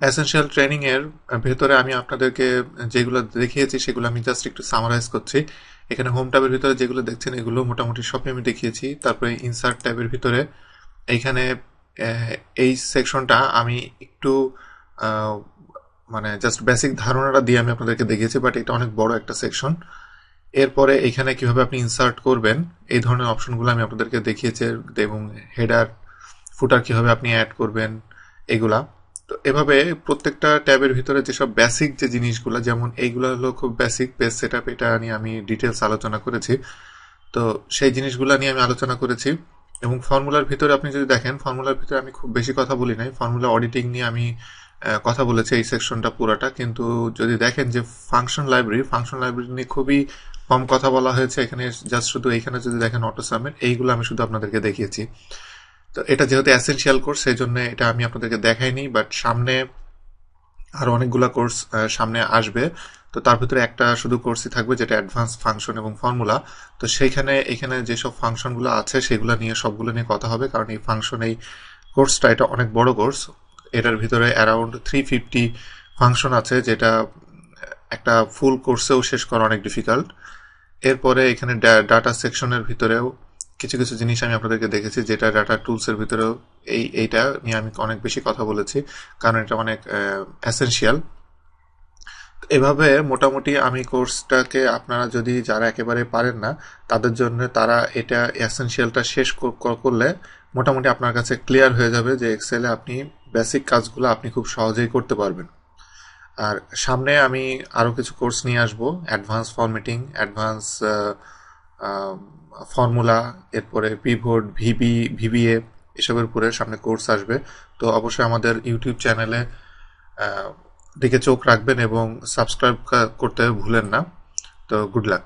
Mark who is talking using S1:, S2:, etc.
S1: Essential training এর ভেতরে আমি আপনাদেরকে যেগুলো দেখিয়েছি, সেগুলো আমি জাস্ট একটু সামারাইজ করছি। এখানে হোম ট্যাবের ভিতরে যেগুলো দেখছেন, এগুলো মোটামুটি সবই আমি দেখিয়েছি। তারপরে ইনসার্ট ট্যাবের ভিতরে এইখানে এই সেকশনটা আমি একটু মানে জাস্ট বেসিক ধারণাটা দিয়ে আমি আপনাদেরকে দেখিয়েছি বাট এটা অনেক বড় একটা সেকশন এরপরে এখানে কীভাবে আপনি ইনসার্ট করবেন, এই ধরনের অপশনগুলো আমি আপনাদেরকে দেখিয়েছি, এবং হেডার ফুটার কীভাবে আপনি অ্যাড করবেন, এগুলা। তো এভাবে প্রত্যেকটা ট্যাবের ভিতরে যেসব বেসিক যে জিনিসগুলো, যেমন এইগুলো হলো খুব বেসিক পেজ সেট আপ এটা নিয়ে আমি ডিটেলস আলোচনা করেছি। তো সেই জিনিসগুলো নিয়ে আমি আলোচনা করেছি। এবং ফর্মুলার ভিতরে আপনি যদি দেখেন ফর্মুলার ভিতরে আমি খুব বেশি কথা বলি নাই। ফর্মুলা অডিটিং নিয়ে আমি কথা বলেছি এই সেকশনটা পুরাটা। কিন্তু যদি দেখেন যে ফাংশন লাইব্রেরি ফাংশন লাইব্রেরি নিয়ে খুবই কম কথা বলা হয়েছে। এখানে জাস্ট শুধু এখানে যদি দেখেন অটো সামের এইগুলো আমি শুধু আপনাদেরকে দেখিয়েছি। তো এটা যেহেতু অ্যাসেন্সিয়াল কোর্স সেই জন্য এটা আমি আপনাদেরকে দেখাইনি বাট সামনে আরও অনেকগুলো কোর্স সামনে আসবে। তো তার ভিতরে একটা শুধু কোর্সই থাকবে, যেটা অ্যাডভান্স ফাংশন এবং ফর্মুলা তো সেইখানে, এখানে যেসব ফাংশনগুলো আছে, সেগুলো নিয়ে, সবগুলো নিয়ে কথা হবে, কারণ এই ফাংশন এই কোর্সটা এটা অনেক বড় কোর্স এটার ভিতরে অ্যারাউন্ড থ্রি ফিফটি ফাংশন আছে, যেটা একটা ফুল কোর্সেও শেষ করা অনেক ডিফিকাল্ট এরপরে এখানে ডাটা সেকশনের ভিতরেও কিছু কিছু জিনিস আমি আপনাদেরকে দেখেছি যেটা ডাটা টুলসের ভিতরেও এই, এইটা নিয়ে আমি অনেক বেশি কথা বলেছি, কারণ এটা অনেক এসেনশিয়াল এভাবে মোটামুটি আমি কোর্সটাকে আপনারা যদি যারা একেবারে পারেন না, তাদের জন্য তারা এটা এসেনশিয়ালটা শেষ করলে মোটামুটি আপনার কাছে ক্লিয়ার হয়ে যাবে যে এক্সেলে আপনি বেসিক কাজগুলো আপনি খুব সহজেই করতে পারবেন। আর সামনে আমি আরও কিছু কোর্স নিয়ে আসব অ্যাডভান্স ফরমেটিং অ্যাডভান্স ফর্মুলা, এরপরে পিভোট, ভিবি, ভিবিএ, এসবের উপরে সামনে কোর্স আসবে। তো অবশ্যই আমাদের ইউটিউব চ্যানেলে দিকে চোখ রাখবেন এবং সাবস্ক্রাইব করতে ভুলেন না। তো গুড লাক